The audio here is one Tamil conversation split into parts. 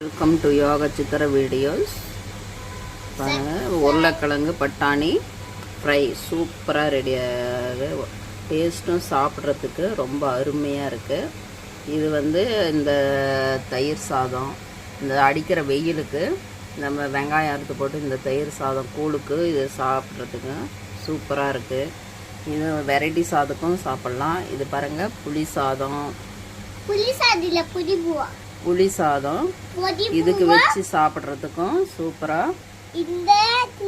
வெல்கம் டு யோகா சித்திர வீடியோஸ் பாருங்கள் உருளைக்கிழங்கு பட்டாணி ஃப்ரை சூப்பராக ரெடியாக டேஸ்ட்டும் சாப்பிட்றதுக்கு ரொம்ப அருமையாக இருக்குது இது வந்து இந்த தயிர் சாதம். இந்த அடிக்கிற வெயிலுக்கு நம்ம வெங்காயம் அறுத்து போட்டு இந்த தயிர் சாதம் கூழுக்கு இது சாப்பிட்றதுக்கு சூப்பராக இருக்குது இது வெரைட்டி சாதக்கும் சாப்பிட்லாம். இது பாருங்கள் புளி சாதம். புளி சாதியில் புளி பூவா புளி சாதம். இதுக்கு வச்சு சாப்பிட்றதுக்கும் சூப்பராக இந்த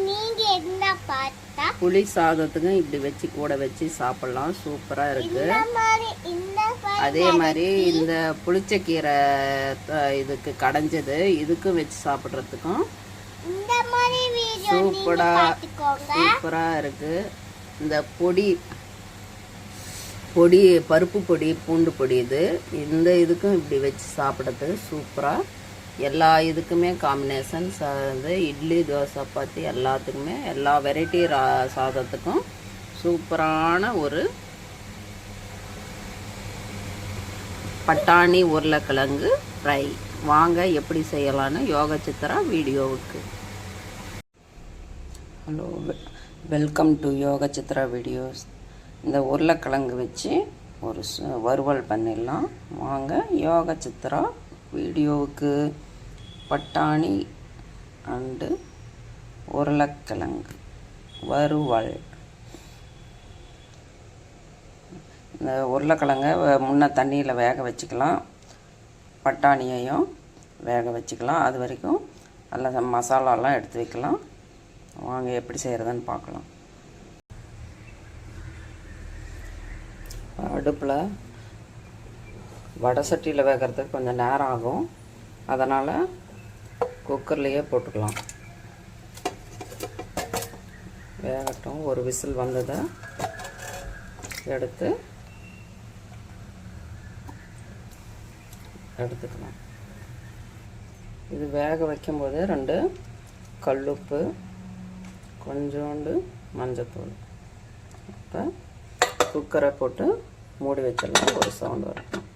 நீங்க என்ன பார்த்தா? புளி சாதத்துக்கும் இப்படி வச்சு கூட வச்சு சாப்பிட்லாம். சூப்பராக இருக்குது அதே மாதிரி இந்த புளிச்சக்கீரை இதுக்கு கடைஞ்சது இதுக்கும் வச்சு சாப்பிட்றதுக்கும் இந்த மாதிரி வீடியோ நீங்க சூப்பரா பார்த்துக்கோங்க. சூப்பராக இருக்குது இந்த பொடி பொடி பருப்பு பொடி பூண்டு பொடி இது. இந்த இதுக்கும் இப்படி வச்சு சாப்பிட்றது சூப்பராக எல்லா இதுக்குமே காம்பினேஷன் வந்து இட்லி தோசை சப்பாத்தி எல்லாத்துக்குமே எல்லா வெரைட்டி ரா சாதத்துக்கும் சூப்பரான ஒரு பட்டாணி உருளைக்கிழங்கு ஃப்ரை வாங்க எப்படி செய்யலான்னு யோகா சித்திரா வீடியோவுக்கு. Hello welcome to Yoga Chitra videos. இந்த உருளைக்கிழங்கு வச்சு ஒரு வறுவல் பண்ணிடலாம். வாங்க யோகா சித்ரா வீடியோவுக்கு. பட்டாணி அண்டு உருளைக்கிழங்கு வறுவல். இந்த உருளைக்கிழங்கை வ- முன்ன தண்ணியில் வேக வச்சுக்கலாம். பட்டாணியையும் வேக வச்சுக்கலாம். அது வரைக்கும் நல்லா மசாலாலாம் எடுத்து வைக்கலாம். வாங்க எப்படி செய்கிறதுன்னு பார்க்கலாம். அடுப்பில் வடை சட்டியில் வேகிறதுக்கு கொஞ்சம் நேரம் ஆகும். அதனால் குக்கர்லேயே போட்டுக்கலாம். வேகட்டும். ஒரு விசில் வந்ததை எடுத்து எடுத்துக்கலாம். இது வேக வைக்கும்போது ரெண்டு கல்லுப்பு கொஞ்சோண்டு மஞ்சத்தூள். இப்போ குக்கரை போட்டு மூடி வச்சிடலாம். ஒரு சவுண்ட் வரட்டும்.